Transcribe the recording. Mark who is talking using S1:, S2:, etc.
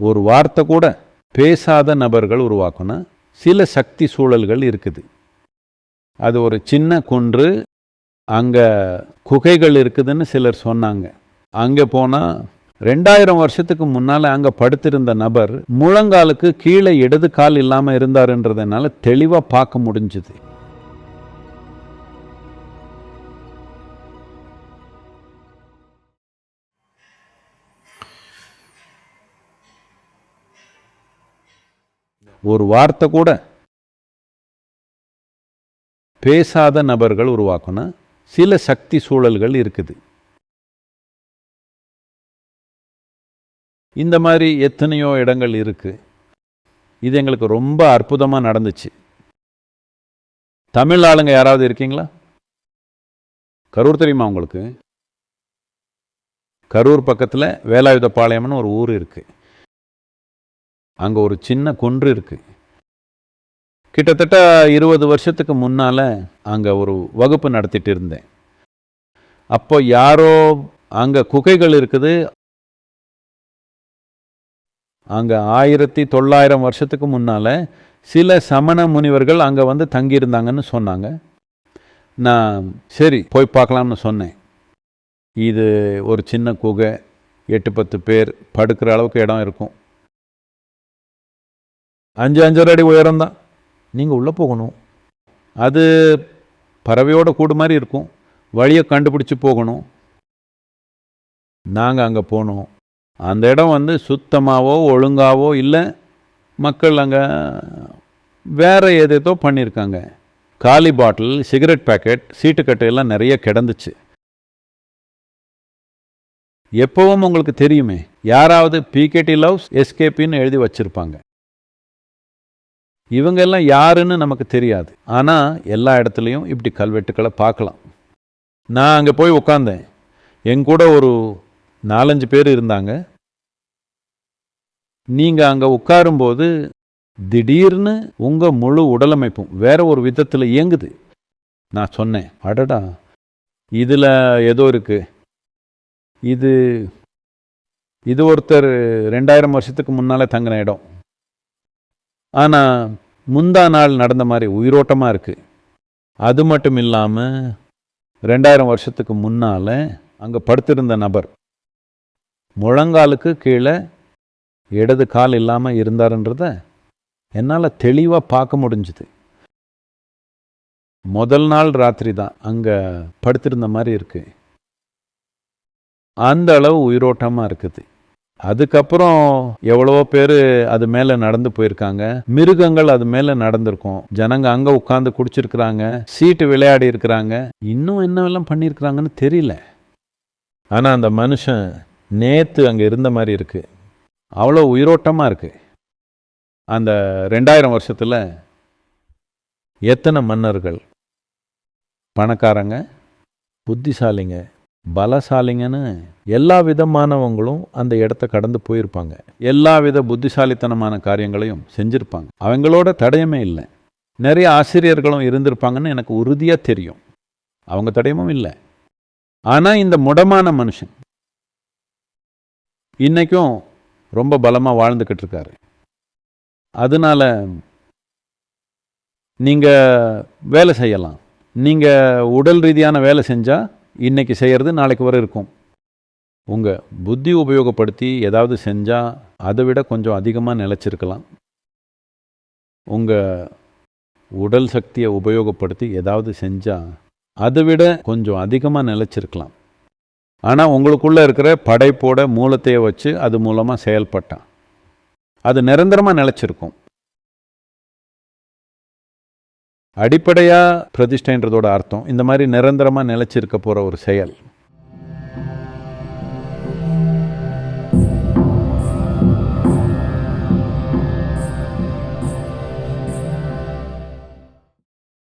S1: ஒரு வார்த்தை கூட பேசாத நபர்கள் உருவாக்கணும் சில சக்தி சூழல்கள் இருக்குது. அது ஒரு சின்ன குன்று அங்கே குகைகள் இருக்குதுன்னு சிலர் சொன்னாங்க. அங்கே போனால் ரெண்டாயிரம் வருஷத்துக்கு முன்னால் அங்கே படுத்திருந்த நபர் முழங்காலுக்கு கீழே இடது கால் இல்லாமல் இருந்தாருன்றதுனால தெளிவாக பார்க்க முடிஞ்சுது. ஒரு வார்த்தை கூட பேசாத நபர்கள் உருவாக்கணும் சில சக்தி சூழல்கள் இருக்குது. இந்த மாதிரி எத்தனையோ இடங்கள் இருக்குது இது எங்களுக்கு ரொம்ப அற்புதமாக நடந்துச்சு. தமிழ் ஆளுங்க யாராவது இருக்கீங்களா? கரூர் தெரியுமா உங்களுக்கு? கரூர் பக்கத்தில் வேலாயுதபாளையம்னு ஒரு ஊர் இருக்கு. அங்கே ஒரு சின்ன குன்று இருக்குது கிட்டத்தட்ட இருபது வருஷத்துக்கு முன்னால் அங்கே ஒரு வகுப்பு நடத்திட்டு இருந்தேன். அப்போ யாரோ அங்கே குகைகள் இருக்குது. அங்கே ஆயிரத்தி தொள்ளாயிரம் வருஷத்துக்கு முன்னால் சில சமண முனிவர்கள் அங்கே வந்து தங்கியிருந்தாங்கன்னு சொன்னாங்க. நான் சரி போய் பார்க்கலாம்னு சொன்னேன். இது ஒரு சின்ன குகை எட்டு பத்து பேர் படுக்கிற அளவுக்கு இடம் இருக்கும். அஞ்சு அஞ்சரை அடி உயரம்தான் நீங்கள் உள்ளே போகணும். அது பறவையோட கூடு மாதிரி இருக்கும். வழியை கண்டுபிடிச்சி போகணும். நாங்கள் அங்கே போனோம். அந்த இடம் வந்து சுத்தமாகவோ ஒழுங்காவோ இல்லை. மக்கள் அங்கே வேறு எதேதோ பண்ணியிருக்காங்க. காலி பாட்டில் சிகரெட் பேக்கெட் சீட்டுக்கட்டை எல்லாம் நிறைய கிடந்துச்சு. எப்பவும் உங்களுக்கு தெரியுமே யாராவது பிகேடி லவ்ஸ் எஸ்கேபின்னு எழுதி வச்சுருப்பாங்க. இவங்க எல்லாம் யாருன்னு நமக்கு தெரியாது. ஆனால் எல்லா இடத்துலையும் இப்படி கல்வெட்டுக்களை பார்க்கலாம். நான் அங்கே போய் உட்காந்தேன் என் கூட ஒரு நாலஞ்சு பேர் இருந்தாங்க. நீங்கள் அங்கே உட்காரும்போது திடீர்னு உங்கள் முழு உடலமைப்பும் வேற ஒரு விதத்தில் இயங்குது. நான் சொன்னேன் அடடா இதில் ஏதோ இருக்குது இது இது ஒருத்தர் ரெண்டாயிரம் வருஷத்துக்கு முன்னால் தங்கின இடம். ஆனால் முந்தா நாள் நடந்த மாதிரி உயிரோட்டமாக இருக்குது அது மட்டும் இல்லாமல் ரெண்டாயிரம் வருஷத்துக்கு முன்னால் அங்கே படுத்திருந்த நபர் முழங்காலுக்கு கீழே இடது கால் இல்லாமல் இருந்தாருன்றத என்னால் தெளிவாக பார்க்க முடிஞ்சுது. முதல் நாள் ராத்திரி தான் அங்கே படுத்திருந்த மாதிரி இருக்குது அந்த அளவு உயிரோட்டமாக இருக்குது. அதுக்கப்புறம் எவ்வளவோ பேர் அது மேலே நடந்து போயிருக்காங்க. மிருகங்கள் அது மேலே நடந்திருக்கும். ஜனங்க அங்கே உட்காந்து குடிச்சிருக்கிறாங்க. சீட்டு விளையாடி இருக்கிறாங்க. இன்னும் என்னவெல்லாம் பண்ணியிருக்கிறாங்கன்னு தெரியல. ஆனால் அந்த மனுஷன் நேத்து அங்கே இருந்த மாதிரி இருக்கு. அவ்வளோ உயிரோட்டமாக இருக்கு. அந்த ரெண்டாயிரம் வருஷத்தில் எத்தனை மன்னர்கள்? பணக்காரங்க புத்திசாலிங்க பலசாலிங்கன்னு எல்லா விதமானவங்களும் அந்த இடத்த கடந்து போயிருப்பாங்க. எல்லா வித புத்திசாலித்தனமான காரியங்களையும் செஞ்சுருப்பாங்க. அவங்களோட தடயமே இல்லை. நிறைய ஆசிரியர்களும் இருந்திருப்பாங்கன்னு எனக்கு உறுதியாக தெரியும். அவங்க தடயமும் இல்லை. ஆனால் இந்த முடமான மனுஷன் இன்றைக்கும் ரொம்ப பலமாக வாழ்ந்துக்கிட்டு இருக்காரு. அதனால நீங்கள் வேலை செய்யலாம். நீங்கள் உடல் ரீதியான வேலை செஞ்சால் இன்றைக்கி செய்கிறது நாளைக்கு வரை இருக்கும். உங்கள் புத்தி உபயோகப்படுத்தி ஏதாவது செஞ்சால் அதை விட கொஞ்சம் அதிகமாக நிலச்சிருக்கலாம். உங்கள் உடல் சக்தியை உபயோகப்படுத்தி ஏதாவது செஞ்சால் அதை விட கொஞ்சம் அதிகமாக நிலச்சிருக்கலாம். ஆனால் உங்களுக்குள்ளே இருக்கிற படைப்போட மூலத்தையை வச்சு அது மூலமாக செயல்பட்டான். அது நிரந்தரமாக நிலச்சிருக்கும். அடிப்படையாக பிரதிஷ்டைன்றதோட அர்த்தம். இந்த மாதிரி நிரந்தரமாக நிலச்சிருக்க போகிற ஒரு செயல்.